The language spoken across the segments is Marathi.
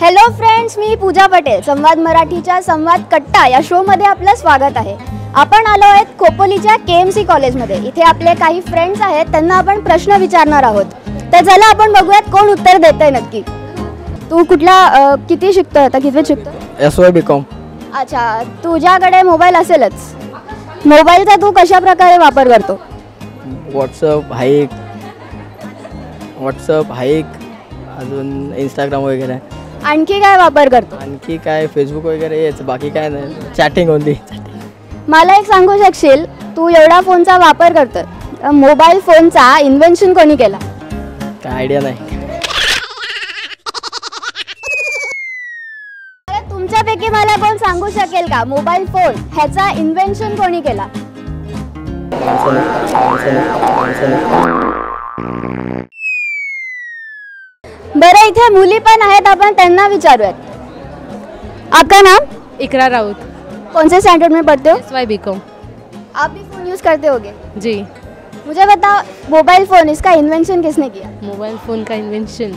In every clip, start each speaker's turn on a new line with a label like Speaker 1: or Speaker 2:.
Speaker 1: हॅलो फ्रेंड्स मी पूजा पटेल. संवाद मराठीच्या संवाद कट्टा या शोमध्ये आपलं स्वागत आहे. आपण आलो आहेत खोपोलीच्या के एम सी कॉलेजमध्ये इथे आपले काही फ्रेंड्स आहेत त्यांना आपण प्रश्न विचारणार आहोत. तर चला आपण बघूयात कोण उत्तर देत आहे नक्की. तू कुठला अ, किती शिकतोय आता? किती शिकतोय?
Speaker 2: एस वाय बी कॉम
Speaker 1: अच्छा तुझ्याकडे मोबाईल असेलच. मोबाईलचा तू कशा प्रकारे वापर करतो?
Speaker 2: व्हॉट्सअप हाईक व्हॉट्सअप हाईक अजून इंस्टाग्राम वगैरे.
Speaker 1: आणखी काय वापर करतो?
Speaker 2: आणखी काय? फेसबुक वगैरे हेच बाकी काय नाही. चॅटिंग ओनली
Speaker 1: मला एक सांगू शकशील? तू एवढा फोनचा वापर करतोय. मोबाईल फोनचा इन्व्हेन्शन कोणी केला?
Speaker 2: काय आयडिया नाही.
Speaker 1: तर तुमच्यापैकी मला कोण सांगू शकेल का? मोबाईल फोन ह्याचा इन्व्हेन्शन कोणी केला? इथे मुली पण आहेत आपण त्यांना विचारूयात. आपका नाम?
Speaker 3: इकरा राउत
Speaker 1: कौन से स्टैंडर्ड में पढ़ते हो?
Speaker 3: S Y B com.
Speaker 1: आप भी फ़ोन यूज़ करते होगे.
Speaker 3: जी.
Speaker 1: मुझे बताओ मोबाइल फ़ोन इसका इन्वेंशन किसने किया?
Speaker 3: मोबाइल फ़ोन का इन्वेंशन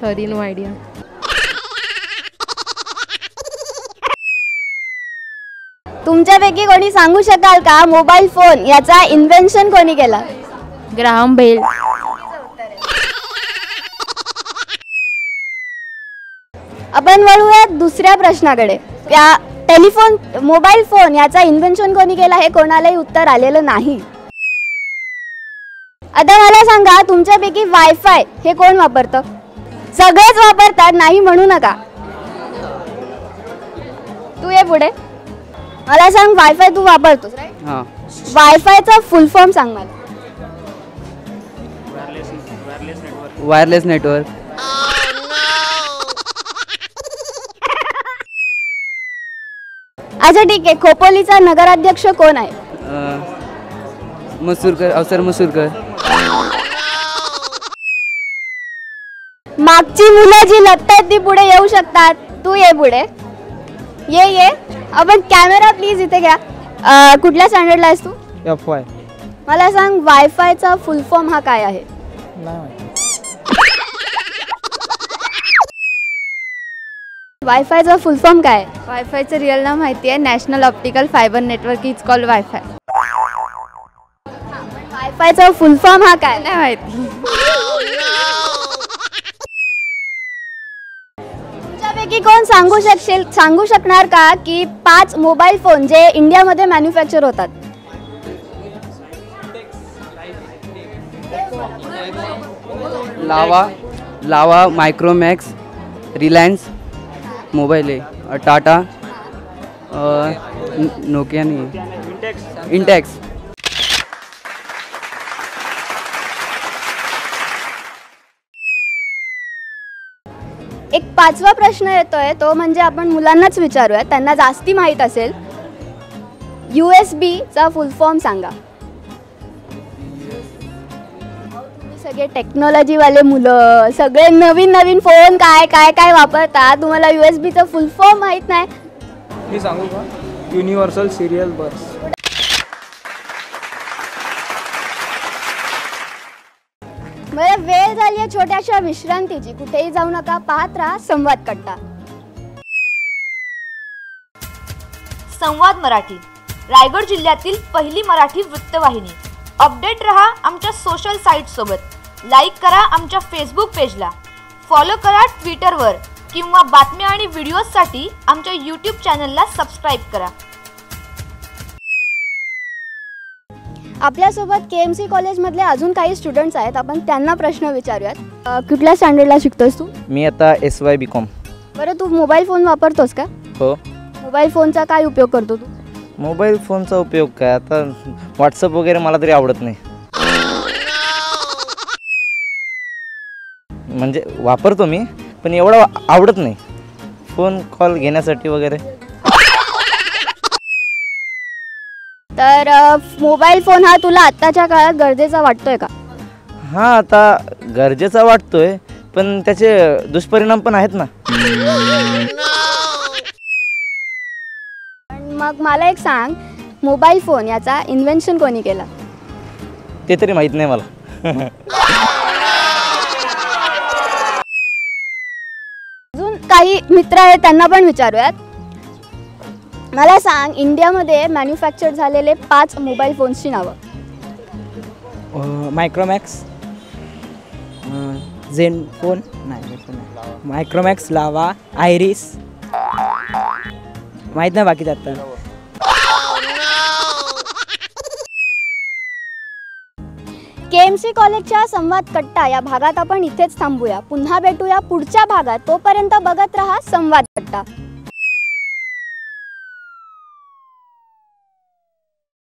Speaker 3: सॉरी नो आइडिया
Speaker 1: तुमच्यापैकी कोणी सांगू शकाल का मोबाईल फ़ोन याचा इन्व्हेन्शन कोणी केला?
Speaker 3: Graham Bell.
Speaker 1: आपण वळूयात दुसऱ्या प्रश्नाकडे. या टेलिफोन मोबाईल फोन याचा इन्व्हेन्शन कोणी केला हे कोणालाही उत्तर आलेलं नाही. आता मला सांगा तुमच्यापैकी वायफाय हे कोण वापरतं? सगळेच वापरतात नाही म्हणू नका. तू ये पुढे. मला सांग वायफाय तू वापरतोस?
Speaker 2: हां.
Speaker 1: वायफायचा फुल फॉर्म सांग मला.
Speaker 2: वायरलेस नेटवर्क
Speaker 1: अच्छा ठीक आहे. खोपोलीचा नगराध्यक्ष कोण आहे?
Speaker 2: मसूरकर अवसर मसूरकर.
Speaker 1: मागची मुलं जी लपतात ती पुढे येऊ शकतात. तू ये पुढे. ये ये. आपण कॅमेरा प्लीज इथे घ्या. अं, कुठल्या स्टँडर्डला आहेस तू?
Speaker 2: एफ वाय
Speaker 1: मला सांग वायफायचा फुल फॉर्म हा काय आहे? वायफायचा फुल फॉर्म काय? आहे
Speaker 4: वायफायचं रिअल नाव माहिती आहे national optical fibre network is called WiFi
Speaker 1: वायफायचा full form हा काय?
Speaker 4: नाही माहिती.
Speaker 1: तुमच्यापैकी कोण सांगू शकशील सांगू शकणार का की पाच मोबाईल फोन जे इंडियामध्ये मॅन्युफॅक्चर होतात?
Speaker 5: लावा लावा मायक्रोमॅक्स रिलायन्स मोबाईल आहे. टाटा नोकिया नाही इंटॅक्स.
Speaker 1: एक पाचवा प्रश्न येतोय तो म्हणजे आपण मुलांनाच विचारूया. त्यांना जास्ती माहीत असेल. यू एस बीचा फुल फॉर्म सांगा. सगळे टेक्नॉलॉजीवाले मुलं सगळे नवीन नवीन फोन काय काय काय वापरतात? तुम्हाला यू एस बीचा फुल फॉर्म माहीत नाही?
Speaker 6: मी सांगू का? Universal serial bus.
Speaker 1: बरं वेळ झाली आहे छोट्याशा विश्रांतीची. कुठेही जाऊ नका पाहत राहा संवाद कट्टा.
Speaker 7: संवाद मराठी. रायगड जिल्ह्यातील पहिली मराठी वृत्तवाहिनी. अपडेट रहा आमच्या सोशल साईट सोबत. लाईक करा आमच्या फेसबुक पेजला. फॉलो करा ट्विटरवर किंवा बातम्या आणि व्हिडिओजसाठी आमच्या यूट्यूब चॅनलला सबस्क्राईब करा.
Speaker 1: आपल्यासोबत के एम सी कॉलेजमधले अजून काही स्टुडंट्स आहेत. आपण त्यांना प्रश्न विचारूयात. अ, कुठल्या स्टँडर्डला शिकतोस तू?
Speaker 8: मी आता एस वाय बी कॉम
Speaker 1: बरं तू मोबाईल फोन वापरतोस का?
Speaker 8: हो.
Speaker 1: मोबाईल फोनचा काय उपयोग करतो तू?
Speaker 8: मोबाईल फोनचा उपयोग काय? आता व्हॉट्सअप वगैरे मला तरी आवडत नाही. म्हणजे वापरतो मी पण एवढं आवडत नाही. फोन कॉल घेण्यासाठी वगैरे.
Speaker 1: तर मोबाईल फोन हा तुला आत्ताच्या काळात गरजेचा वाटतोय का?
Speaker 8: हां आता गरजेचा वाटतोय पण त्याचे दुष्परिणाम पण आहेत ना.
Speaker 1: मग मला एक सांग मोबाईल फोन याचा इन्व्हेन्शन कोणी केला?
Speaker 8: ते तरी माहीत नाही मला.
Speaker 1: मित्र आहेत त्यांना पण विचारूयात. मला सांग इंडियामध्ये मॅन्युफॅक्चर झालेले पाच मोबाईल फोन्सची नावं.
Speaker 4: मायक्रोमॅक्स झेन फोन नाही मायक्रोमॅक्स लावा आयरिस माहीत नाही बाकी जातं
Speaker 1: के एम सी कॉलेजच्या संवाद कट्टा या भागात आपण इथेच थांबूया. पुन्हा भेटूया पुढच्या भागात. तोपर्यंत बघत रहा संवाद कट्टा.